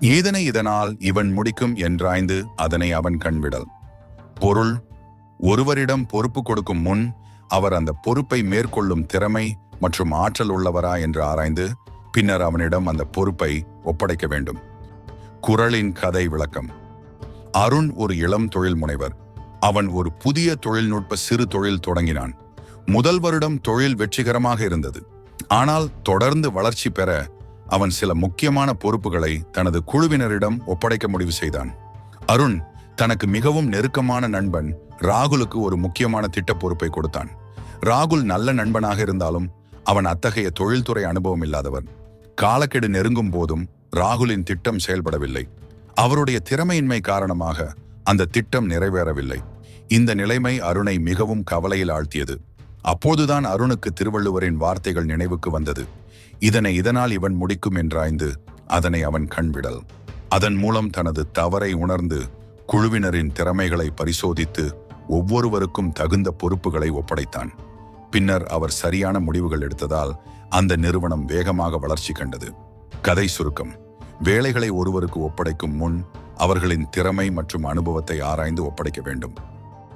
ஏதனை இதனால் இவன் முடிக்கும் என்றாய்ந்து அதனை அவன் கண்விடல். பொருள் ஒருவரிடம் பொறுப்பு கொடுக்கும் முன் அவர் அந்த பொறுப்பை மேற்கொள்ளும் திறமை மற்றும் ஆற்றல் உள்ளவரா என்று ஆராய்ந்து பின்னர் அவனிடம் அந்த பொறுப்பை ஒப்படைக்க வேண்டும். குரலின் கதை விளக்கம். அருண் ஒரு இளம் தொழில் முனைவர். அவன் ஒரு புதிய தொழில்நுட்ப சிறு தொழில் தொடங்கினான். முதல் வருடம் தொழில் வெற்றிகரமாக இருந்தது. ஆனால் தொடர்ந்து வளர்ச்சி பெற அவன் சில முக்கியமான பொறுப்புகளை தனது குழுவினரிடம் ஒப்படைக்க முடிவு செய்தான். அருண் தனக்கு மிகவும் நெருக்கமான நண்பன் ராகுலுக்கு ஒரு முக்கியமான திட்ட பொறுப்பை கொடுத்தான். ராகுல் நல்ல நண்பனாக இருந்தாலும் அவன் அத்தகைய தொழில்துறை அனுபவம் இல்லாதவன். காலக்கெடு நெருங்கும் போதும் ராகுலின் திட்டம் செயல்படவில்லை. அவருடைய திறமையின்மை காரணமாக அந்த திட்டம் நிறைவேறவில்லை. இந்த நிலைமை அருணை மிகவும் கவலையில் ஆழ்த்தியது. அப்போதுதான் அருணுக்கு திருவள்ளுவரின் வார்த்தைகள் நினைவுக்கு வந்தது. இதனை இதனால் இவன் முடிக்கும் என்றாய்ந்து அதனை அவன் கண்விடல். அதன் மூலம் தனது தவறை உணர்ந்து குழுவினரின் திறமைகளை பரிசோதித்து ஒவ்வொருவருக்கும் தகுந்த பொறுப்புகளை ஒப்படைத்தான். பின்னர் அவர் சரியான முடிவுகள் எடுத்ததால் அந்த நிறுவனம் வேகமாக வளர்ச்சி கண்டது. கதை சுருக்கம். வேலைகளை ஒருவருக்கு ஒப்படைக்கும் முன் அவர்களின் திறமை மற்றும் அனுபவத்தை ஆராய்ந்து ஒப்படைக்க வேண்டும்.